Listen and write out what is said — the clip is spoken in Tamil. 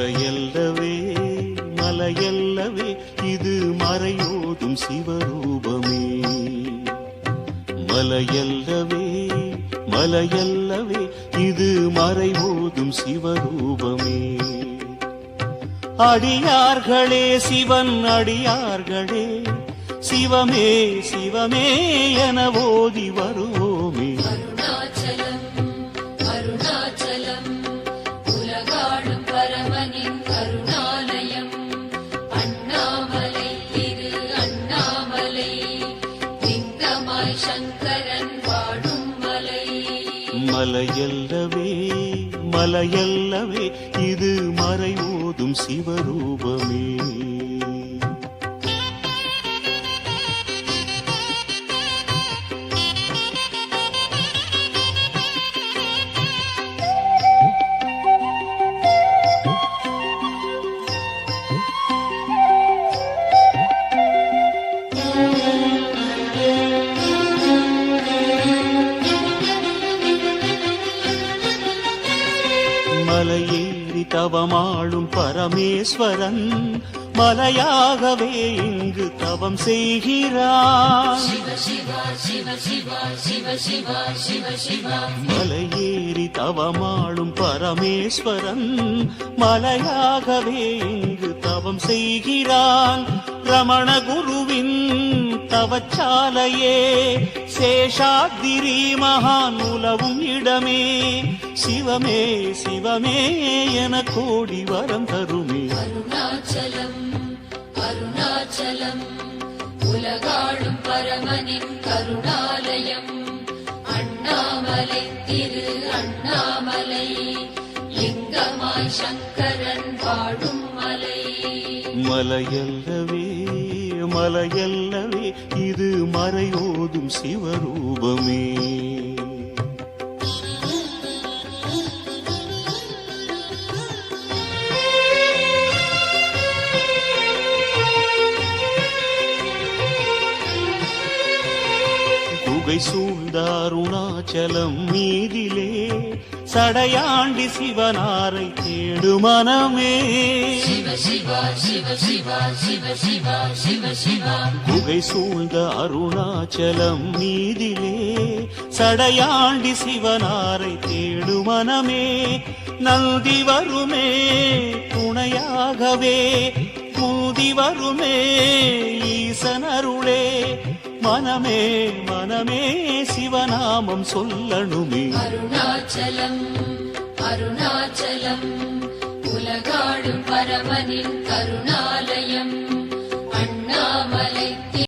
மலையல்லவே மலையல்லவே இது மறையோதும் சிவரூபமே. மலையல்லவே மலையல்லவே இது மறைவோதும் சிவரூபமே. அடியார்களே சிவன் அடியார்களே சிவமே சிவமே என ஓதி வரும் பரமனின் கருணாலயம். அண்ணாமலை திரு அண்ணாமலை. லிங்கமாய் சங்கரன் மலை. மலையல்லவே மலையல்லவே இது மறைவோதும் சிவரூபமே. மலையேறி தவமாளும் பரமேஸ்வரன் மலையாகவே இங்கு தவம் செய்கிறான். சிவ சிவா மலையேறி தவமாளும் பரமேஸ்வரன் மலையாகவே இங்கு தவம் செய்கிறான். ரமண குருவின் தவச்சாலையே சேஷாத்திரி மகான் உலவும் இடமே. சிவமே சிவமே என கோடி வரம் தருமே. அருணாச்சலம் அருணாச்சலம் உலகாளும் பரமனின் கருணாலயம். அண்ணாமலை திரு அண்ணாமலை லிங்கமாய் சங்கரன் வாழும் மலை. மலையல்லவே மலையல்லவே இது மறையோதும் சிவரூபமே. குகை சூழ்ந்தாருணாச்சலம் மீதிலே. சடையாண்டி சிவனாரை தேடு மனமே. குகை சூழ்ந்த அருணாச்சலம் மீதிலே. சடையாண்டி சிவனாரை தேடு மனமே. நந்தி வருமே துணையாகவே. மூதி வருமே ஈசனருளே. மனமே மனமே சிவநாமம் சொல்லணுமே. அருணாச்சலம் அருணாச்சலம் உலகாடும் பரமனின் கருணாலயம்.